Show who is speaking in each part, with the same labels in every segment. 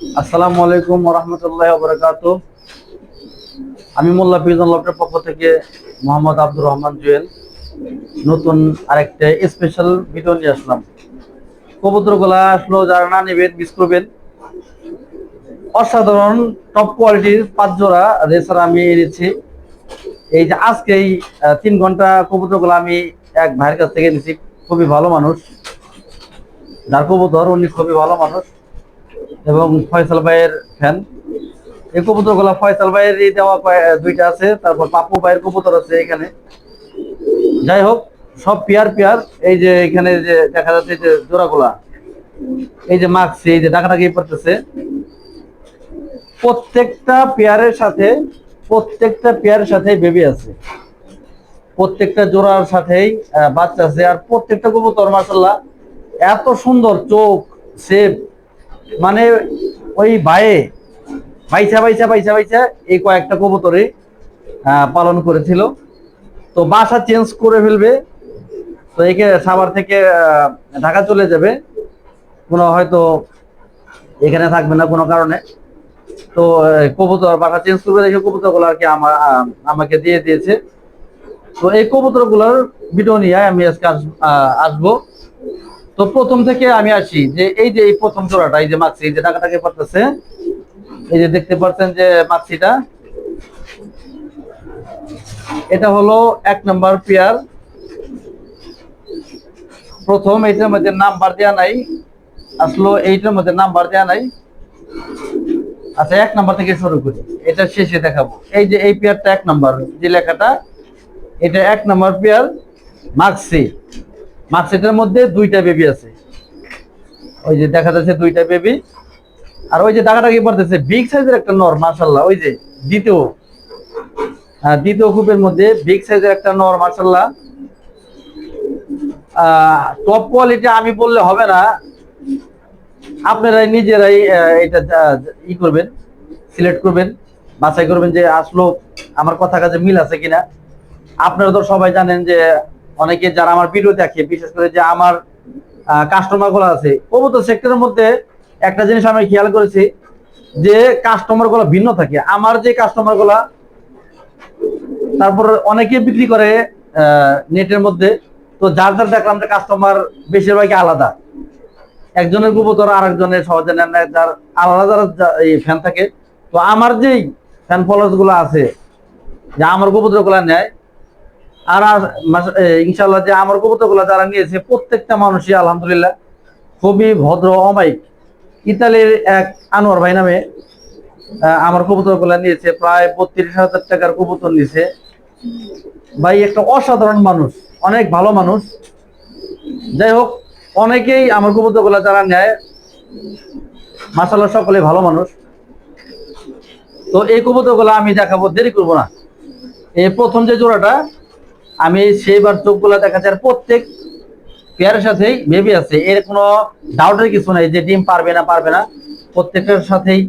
Speaker 1: আসসালামু আলাইকুম রহমতুল্লাহ বরকাত আমি মোল্লা ফিজন লফটের পক্ষ থেকে মোহাম্মদ আব্দুর রহমান জুয়েল। নতুন আরেকটা স্পেশাল ভিডিও নিয়ে আসলাম। কবুতরগুলা আসলো, যারা না নেবেন মিস করবেন। অসাধারণ টপ কোয়ালিটির পাঁচ জোড়া রেসার আমি এনেছি। এই যে আজকে এই তিন ঘণ্টা কবুতরগুলো আমি এক ভাইয়ের কাছ থেকে নিয়েছি খুবই ভালো মানুষ। যার কবুতর, উনি খুবই ভালো মানুষ। এবং ফয়সাল ভাইয়ের ফ্যান। এই কবুতরগুলা ফয়সাল ভাইয়ের দেওয়া দুইটা আছে, তারপর পাপু ভাইয়ের কবুতর আছে এখানে। যাই হোক, সব পেয়ার পেয়ার, এই যে এখানে যে দেখা যাচ্ছে যে জোড়াগুলা, এই যে মাখছে এই যে ডাকাডাকি পড়তেছে। প্রত্যেকটা পেয়ারের সাথে, প্রত্যেকটা পেয়ারের সাথে বেবি আছে। প্রত্যেকটা জোড়ার সাথেই বাচ্চা আছে। আর প্রত্যেকটা কবুতর মাসাল্লাহ এত সুন্দর চোখ শেপ মানে ওই বায়ে বাইচা বাইচা বাইচা বাইচা এই কয়েকটা কবুতরে পালন করেছিল। তো বাসা চেঞ্জ করে ফেলবে। তো একে সাভার থেকে ঢাকা চলে যাবে। কোনো হয়তো এখানে থাকবে না কোনো কারণে। তো কবুতর বাসা চেঞ্জ করবে দেখে কবুতরগুলো আর কি আমা- আহ, আমাকে দিয়ে দিয়েছে। তো এই কবুতরগুলোর ভিডিও নিয়ে আমি আজকে আস- আসব। তো প্রথম থেকে আমি আসি যে এই যে এই প্রথম জোড়াটা, এই যে মাছি এই যে টাকাটাকে পারতেছে এই যে দেখতে পাচ্ছেন যে মাছিটা এটা হলো এক নম্বর পেয়ার। প্রথম এইটার মধ্যে নাম্বার দেওয়া নাই, আসলো এইটার মধ্যে নাম্বার দেওয়া নাই। আচ্ছা এক নাম্বার থেকে শুরু করি, এটা শেষে দেখাবো। এই যে এই পেয়ারটা এক নাম্বার, যে লেখাটা, এটা এক নাম্বার পেয়ার মার্কসি মার্কসিটের মধ্যে দুইটা বেবি আছে। ওই যে দেখা যাচ্ছে দুইটা বেবি আর ওই যে টাকাটা কি পড়তেছে বিগ সাইজের একটা নর মার্শাল্লাহ ওই যে দ্বিতীয়। হ্যাঁ, দ্বিতীয় গ্রুপের মধ্যে বিগ সাইজের একটা নর মার্শাল্লাহ টপ কোয়ালিটি আমি বললে হবে না। আপনারাই নিজেরাই এটা ই করবেন সিলেক্ট করবেন বাছাই করবেন যে আসলো আমার কথা কাজে মিল আছে কিনা। আপনারা তো সবাই জানেন যে অনেকে যারা আমার ভিডিও দেখে, বিশেষ করে যে আমার কাস্টমারগুলো আছে, কবুতর সেক্টরের মধ্যে একটা জিনিস আমি খেয়াল করেছি যে কাস্টমারগুলো ভিন্ন থাকে। আমার যে কাস্টমারগুলা, তারপর অনেকে বিক্রি করে নেটের মধ্যে। তো যার যার দেখলাম যে কাস্টমার বেশিরভাগই আলাদা। একজনের কবুতর আর একজনের সহজে নেন যার আলাদা এই ফ্যান থাকে। তো আমার যেই ফ্যান ফলোয়ার্সগুলো আছে, যে আমার কবুতরগুলা নেয় আর ইনশাল্লাহ যে আমার কবুতরগুলা যারা নিয়েছে, প্রত্যেকটা মানুষই আলহামদুলিল্লাহ খুবই ভদ্র অমায়িক। ইতালির এক আনোয়ার ভাই নামে আমার কবুতরগুলা নিয়েছে, প্রায় বত্রিশ হাজার টাকার কবুতর নিয়েছে। ভাই, একটা অসাধারণ মানুষ, অনেক ভালো মানুষ। যাই হোক, অনেকেই আমার কবুতরগুলা যারা নেয় মাসাল্লাহ সকলে ভালো মানুষ। তো এই কবুতরগুলা আমি দেখাবো, দেরি করব না। এই প্রথম যে জোড়াটা আমি সেইবার চোখগুলা দেখাচ্ছি আর প্রত্যেক পেয়ারের সাথেই বেবি আছে। এর কোনো ডাউটের কিছু নাই যে ডিম পারবে না পারবে না। প্রত্যেকটার সাথেই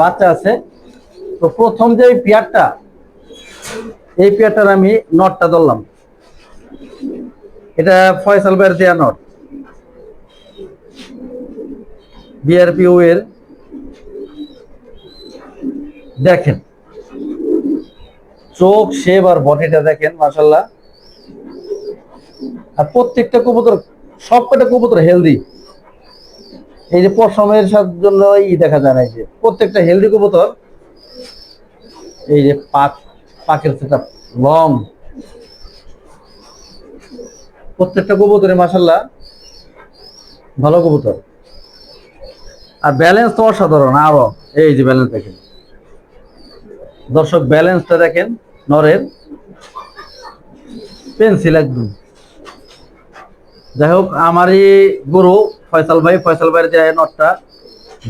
Speaker 1: বাচ্চা আছে। তো প্রথম যে পেয়ারটা এই পেয়ারটার আমি নটটা ধরলাম। এটা ফয়সাল ভাইয়ের দেয়া নট বিআরপিও এর। দেখেন। চোখ, শেপ আর বডিটা দেখেন মাসাল্লাহ আর প্রত্যেকটা কবুতর, সবকটা কবুতর হেলদি এই যে পশমের জন্য ই দেখা যায় না, এই যে প্রত্যেকটা হেলদি কবুতর। এই যে পাক, পাকের সেটা লং। প্রত্যেকটা কবুতরে মাসাল্লাহ ভালো কবুতর। আর ব্যালেন্স তো অসাধারণ, আরও। এই যে ব্যালেন্স দেখেন। দর্শক, ব্যালেন্সটা দেখেন, নরের পেন্সিল একদম। যাই হোক আমারই গুরু ফয়সাল ভাই, ফয়সাল ভাইয়ের যে নটটা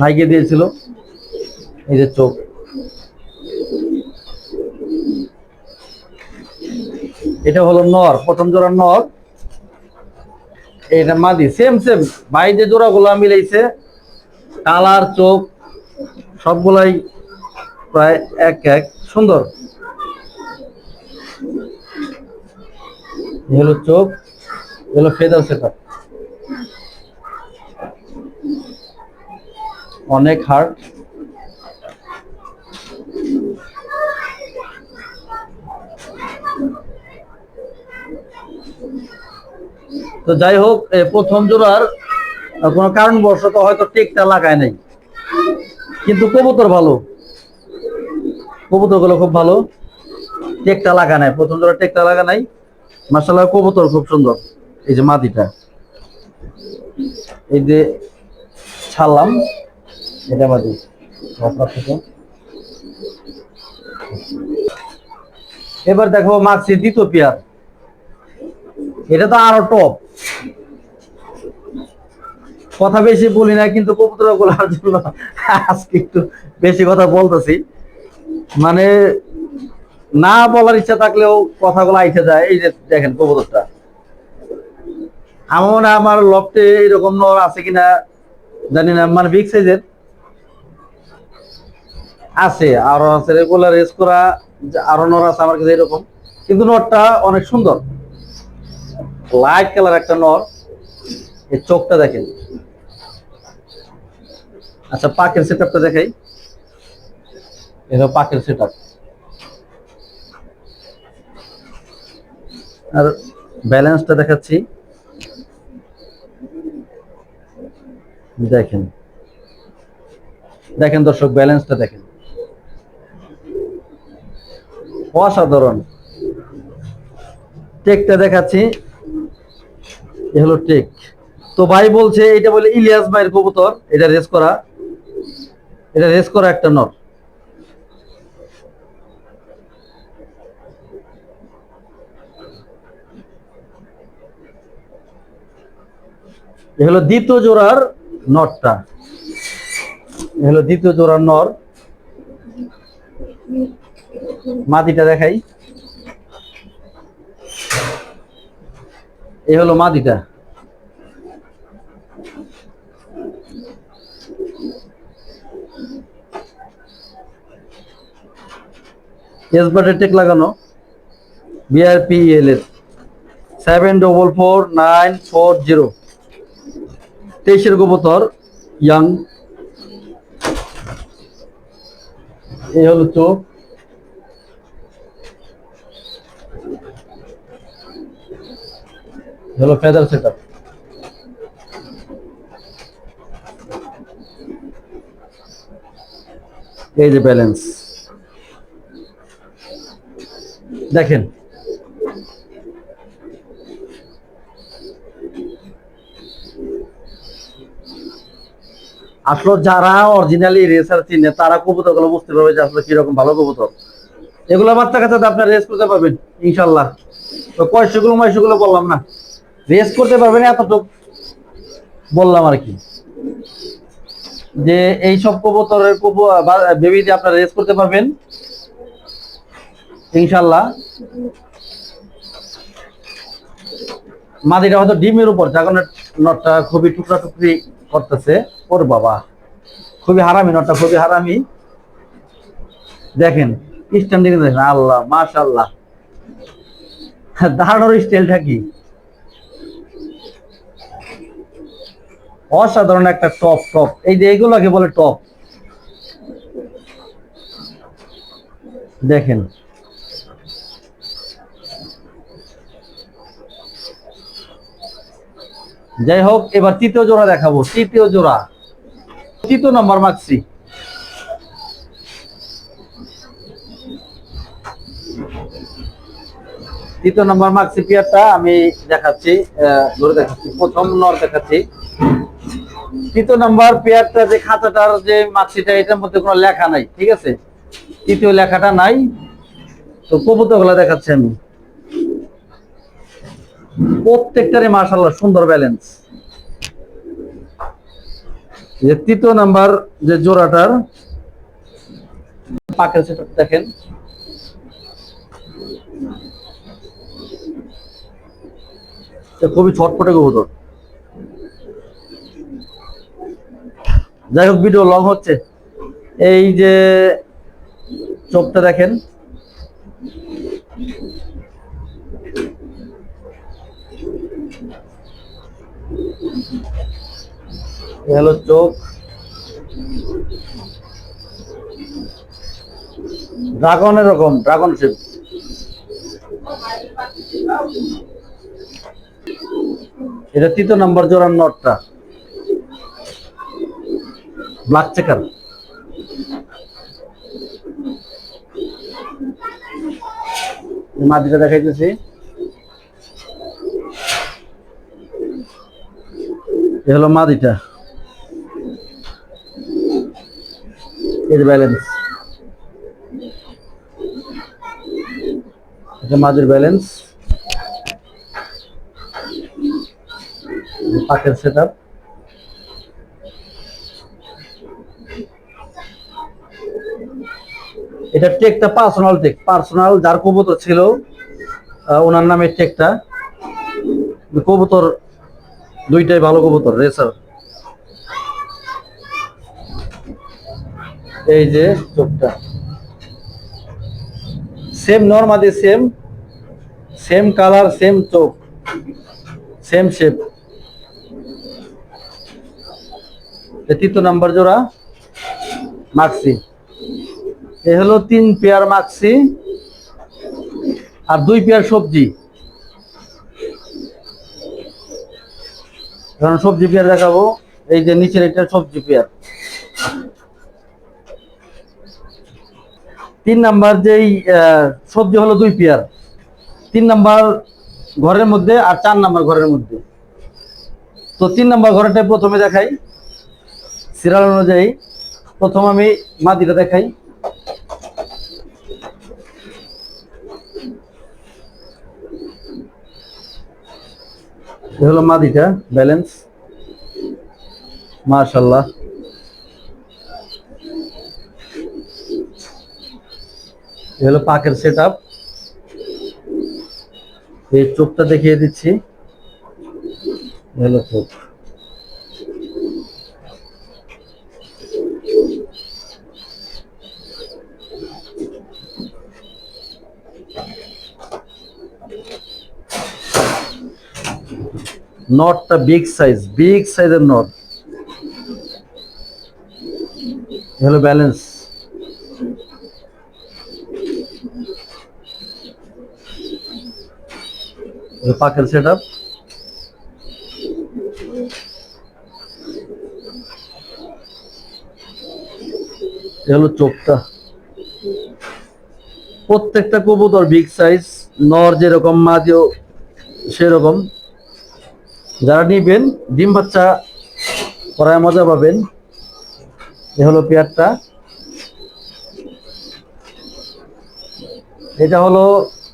Speaker 1: ভাইকে দিয়েছিল, এই যে চোখ। এটা হলো নর, প্রথম জোড়া নর। এটা মাদি সেম সেম ভাই যে জোড়াগুলো মিলাইছে, কালার, চোখ, সবগুলাই প্রায় এক এক। সুন্দর। হলো চোখ হলো ফেদার সেটা অনেক হার্ড তো যাই হোক প্রথম জোড়ার কোনো কারণবশত হয়তো টেকটা লাগায় নাই। কিন্তু কবুতর ভালো। কবুতরগুলো খুব ভালো। টেকটা লাগা নাই, প্রথম জোড়া টেকটা লাগা নাই। মার্শাল্লাহ কবুতর খুব সুন্দর। এই যে মাদিটা এই যে ছাড়লাম, এটা মাদি এবার দেখো মাছি দ্বিতীয় পেয়ার। এটা তো আরও টপ কথা বেশি বলি না, কিন্তু কবুতরগুলার জন্য আজকে একটু বেশি কথা বলতেছি। মানে না বলার ইচ্ছা থাকলেও কথাগুলো আইতে যায়। এই যে দেখেন কবুতরটা। আমার আমার লফটে এরকম নর আছে কিনা জানি না মানে বিগ সাইজের আছে, আরও আছে রেগুলার রেস করা আরও নর আছে আমার কাছে এরকম। কিন্তু নরটা অনেক সুন্দর। লাইট কালার একটা নর। এই চোখটা দেখেন। আচ্ছা পাকের সেট আপটা দেখাই। এটা পাকের সেট আর ব্যালেন্সটা দেখাচ্ছি। দেখেন। দেখেন দর্শক ব্যালেন্সটা দেখেন। অসাধারণ। টেকটা দেখাচ্ছি। এ হলো টেক তো ভাই বলছে, এটা বলে ইলিয়াস ভাইয়ের কবুতর, এটা রেস করা। এটা রেস করা একটা নর। এ হলো দ্বিতীয় জোড়ার নটটা। এ হলো দ্বিতীয় জোড়ার নর। মাদিটা দেখাই। এ হলো মাদিটা। এসবাটে টেক লাগানো। বিআরপিএল এর। Seven double four nine four zero তেইশের কবুতর ইয়াং। এই হলো চোখ। হলো ফেদার সেট এই যে ব্যালেন্স দেখেন আসলে যারা অরিজিনালি রেসার চিনে, তারা কবুতরগুলো বুঝতে পারবে যে আসলে কীরকম ভালো কবুতর। এগুলো বাচ্চা কাচ্চাতে আপনার রেস করতে পারবেন ইনশাল্লাহ তো কয়শো গুলো ময়শো গুলো বললাম না। রেস করতে পারবেন এতটুকু বললাম আর কি। যে এইসব কবুতরের কবু বেবি দিয়ে আপনারা রেস করতে পারবেন ইনশাল্লাহ মাদিটা হয়তো ডিমের উপর জাগনের নটটা খুবই টুকরা টুকরি করতেছে। ওর বাবা। খুবই হারামি, নটটা খুবই হারামি। দেখেন স্ট্যান্ডিং দেখেন, আল্লাহ মাশাল্লাহ দাঁড়ানোর স্টাইলটা কি? অসাধারণ একটা টপ টপ। এই যে এগুলোকে বলে টপ। দেখেন। যাই হোক, এবার তৃতীয় জোড়া দেখাবো, তৃতীয় জোড়া। তৃতীয় নম্বর মাক্সি তৃতীয় নম্বর মাক্সি পিয়ারটা আমি দেখাচ্ছি ধরে দেখাচ্ছি, প্রথম নর দেখাচ্ছি। তৃতীয় নম্বর পেয়ারটা যে খাতাটার যে মাক্সিটা এটার মধ্যে কোনো লেখা নাই, ঠিক আছে? তৃতীয় লেখাটা নাই। তো কবুতরগুলা দেখাচ্ছি আমি। প্রত্যেকটারই মার্শাল্লাহ সুন্দর ব্যালেন্স যে তৃতীয় নাম্বার যে জোড়াটার পাকের সেটা দেখেন। খুবই ছটপটে কবুতর। যাই হোক ভিডিও লং হচ্ছে। এই যে চোখটা দেখেন। হলো চোখ। ড্রাগন এরকম, ড্রাগন শেপ। এটা তৃতীয় নাম্বার জোড়ার নটটা। ব্ল্যাক চেকার মাদিটা দেখাইতেছি। এ হলো মাদিটা এর ব্যালেন্স এটা মাদির ব্যালেন্স পাকের সেট আপ এটা টেকটা পার্সোনাল টেক পার্সোনাল যার কবুতর ছিল ওনার নামে টেকটা কবুতর দুইটাই ভালো কবুতর রেসার এই যে চোখটা। Same normally same same colour same চোখ সেম শেপ তৃতীয় নাম্বার জোড়া মাক্সি এ হলো তিন পেয়ার মাক্সি আর দুই পেয়ার সবজি। এখন সবজি পেয়ার দেখাবো। এই যে নিচের একটা সবজি পেয়ার তিন নাম্বার যেই সবজি হলো দুই পেয়ার। তিন নাম্বার ঘরের মধ্যে আর চার নাম্বার ঘরের মধ্যে। তো তিন নাম্বার ঘরটা প্রথমে দেখাই। সিরিয়াল অনুযায়ী প্রথম আমি মাদিটা দেখাই। হলো মাদিটা ব্যালেন্স। মাশাল্লাহ। হলো পাকের সেট আপ এই চোখটা দেখিয়ে দিচ্ছি। হলো চোখ। নটটা বিগ সাইজ বিগ সাইজের নট। হলো ব্যালেন্স পাকের সেট আপ হলো চোখটা। প্রত্যেকটা কবুতর বিগ সাইজ নর যেরকম, মাঝেও সেরকম। যারা নিবেন, ডিম বাচ্চা করায় মজা পাবেন। এ হলো পেয়ারটা। এটা হলো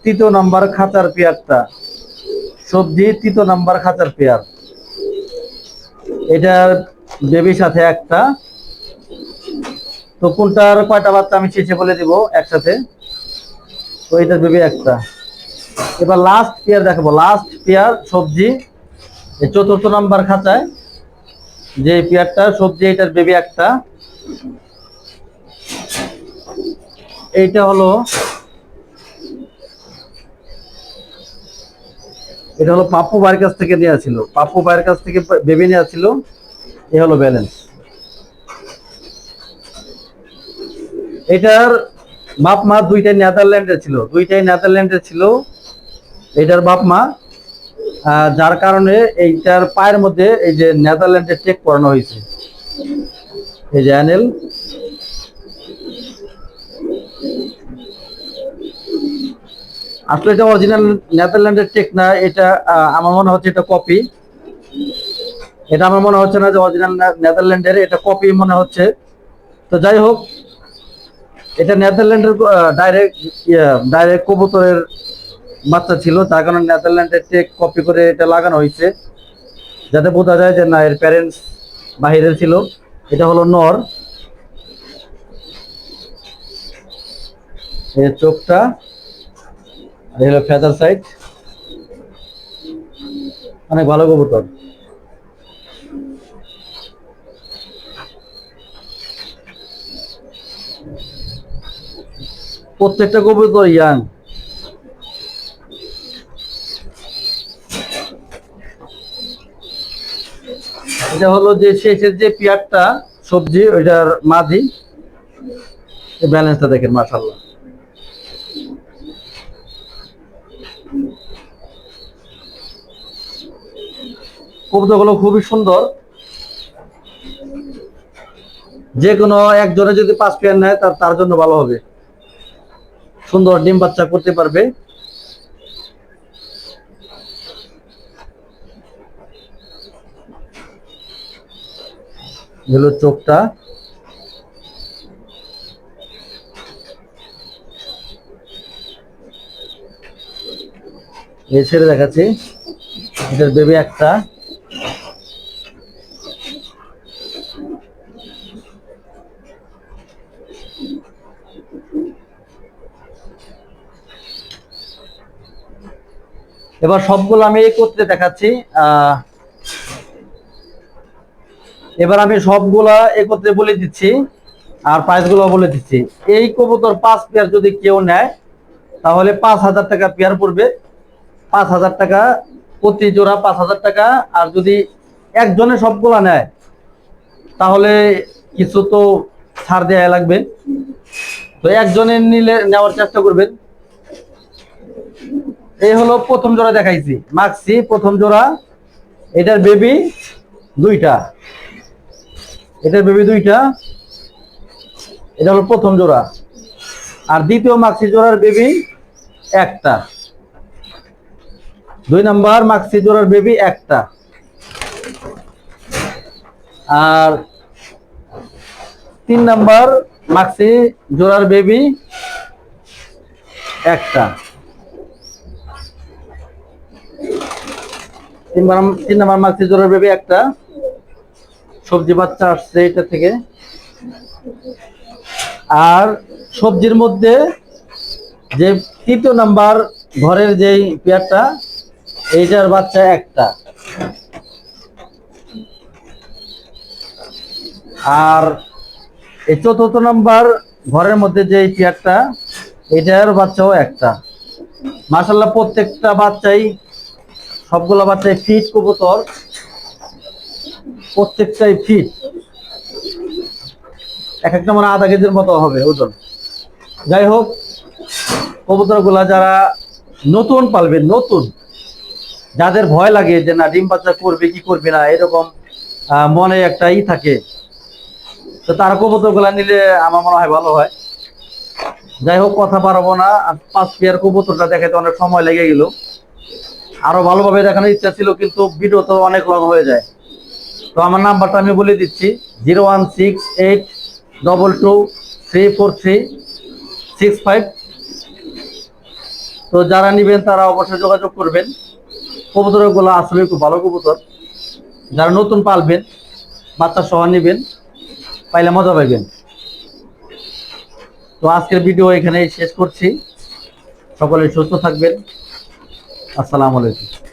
Speaker 1: তৃতীয় নাম্বার খাতার পেয়ারটা। সবজি তৃতীয় নাম্বার খাঁচার পেয়ার। এটার বেবির সাথে একটা। তো কোনটার কয়টা বাচ্চা আমি শেষে বলে দিব একসাথে। তো এটার বেবি একটা। এবার লাস্ট পেয়ার দেখাবো। লাস্ট পেয়ার সবজি চতুর্থ নাম্বার খাঁচায়। যে পেয়ারটা, সবজি, এটার বেবি একটা। এইটা হলো এটা হলো পাপ্পু ভাইয়ের কাছ থেকে নেওয়া ছিল। পাপ্পু ভাইয়ের কাছ থেকে বেবি নেওয়া ছিল, এ হলো ব্যালেন্স এটার বাপ মা দুইটাই নেদারল্যান্ডে ছিল। দুইটাই নেদারল্যান্ডে ছিল। এটার বাপ মা যার কারণে এইটার পায়ের মধ্যে এই যে নেদারল্যান্ডের চেক করানো হয়েছে। এই যে অ্যানেল আসলে এটা অরিজিনাল নেদারল্যান্ডের চেক না, এটা আমার মনে হচ্ছে এটা কপি এটা আমার মনে হচ্ছে না যে অরিজিনাল নেদারল্যান্ডের এটা কপি মনে হচ্ছে। তো যাই হোক, এটা নেদারল্যান্ডের ডাইরেক্ট ডাইরেক্ট কবুতরের বাচ্চা ছিল, তার কারণে নেদারল্যান্ডের চেক কপি করে এটা লাগানো হয়েছে। যাতে বোঝা যায় যে না, এর প্যারেন্টস বাহিরের ছিল। এটা হলো নর। এর চোখটা আর হলো ফেদার সাইড। অনেক ভালো কবুতর। প্রত্যেকটা কবুতর ইয়াং। এটা হলো যে শেষের যে পেয়ারটা, সবজি, ওইটার মাঝি। ব্যালেন্সটা দেখেন মাশাল্লাহ কবুতরগুলো খুবই সুন্দর। যে কোনো একজনে যদি পাঁচ পেয়ার নেয়, তার তার জন্য ভালো হবে। সুন্দর ডিম বাচ্চা করতে পারবে। চোখটা। এই ছেড়ে দেখাচ্ছি। এটার বেবি একটা। এবার সবগুলো আমি একত্রে দেখাচ্ছি এবার আমি সবগুলা একত্রে বলে দিচ্ছি আর প্রাইসগুলো বলে দিচ্ছি। এই কবুতর পাঁচ পেয়ার যদি কেউ নেয়, তাহলে পাঁচ হাজার টাকা পেয়ার পড়বে। পাঁচ হাজার টাকা, প্রতি জোড়া পাঁচ হাজার টাকা। আর যদি একজনে সবগুলা নেয়, তাহলে কিছু তো ছাড় দেওয়া লাগবে। তো একজনের নিলে, নেওয়ার চেষ্টা করবেন। এই হলো প্রথম জোড়া দেখাইছি। মাক্সি, প্রথম জোড়া। এটার বেবি দুইটা। এটার বেবি দুইটা। এটা হলো প্রথম জোড়া। আর দ্বিতীয় মাক্সি জোড়ার বেবি একটা। দুই নাম্বার মাক্সি জোড়ার বেবি একটা। আর তিন নাম্বার মাক্সি জোড়ার বেবি একটা। তিন নাম্বার তিন নাম্বার বেবি একটা সবজি বাচ্চা আসছে এটা থেকে। আর সবজির মধ্যে যে তৃতীয় নাম্বার ঘরের যেই পেয়ারটা, এইটার বাচ্চা একটা। আর এই চতুর্থ নাম্বার ঘরের মধ্যে যে পেয়ারটা এটার বাচ্চাও একটা। মাসাল্লাহ প্রত্যেকটা বাচ্চাই সবগুলো বাচ্চাই ফিট কবুতর। প্রত্যেকটাই ফিট এক একটা মানে আধা কেজির মতো হবে ওজন। যাই হোক, কবুতরগুলা যারা নতুন পালবে, নতুন, যাদের ভয় লাগে যে না, ডিম বাচ্চা করবে কি করবে না, এরকম মনে একটা ই থাকে, তো তারা কবুতরগুলা নিলে আমার মনে হয় ভালো হয়। যাই হোক, কথা পারব না। পাঁচ পেয়ার কবুতরটা দেখাতে অনেক সময় লেগে গেল। আরও ভালোভাবে দেখানোর ইচ্ছা ছিল, কিন্তু ভিডিও তো অনেক লং হয়ে যায়। তো আমার নাম্বারটা আমি বলে দিচ্ছি, zero one six eight double two three four three six five. তো যারা নেবেন, তারা অবশ্যই যোগাযোগ করবেন। কবুতরগুলো আসলে খুব ভালো কবুতর। যারা নতুন পালবেন, বাচ্চা সহ নেবেন, পাইলে মজা পাইবেন। তো আজকের ভিডিও এখানে শেষ করছি। সকলে সুস্থ থাকবেন। আসসালামু আলাইকুম।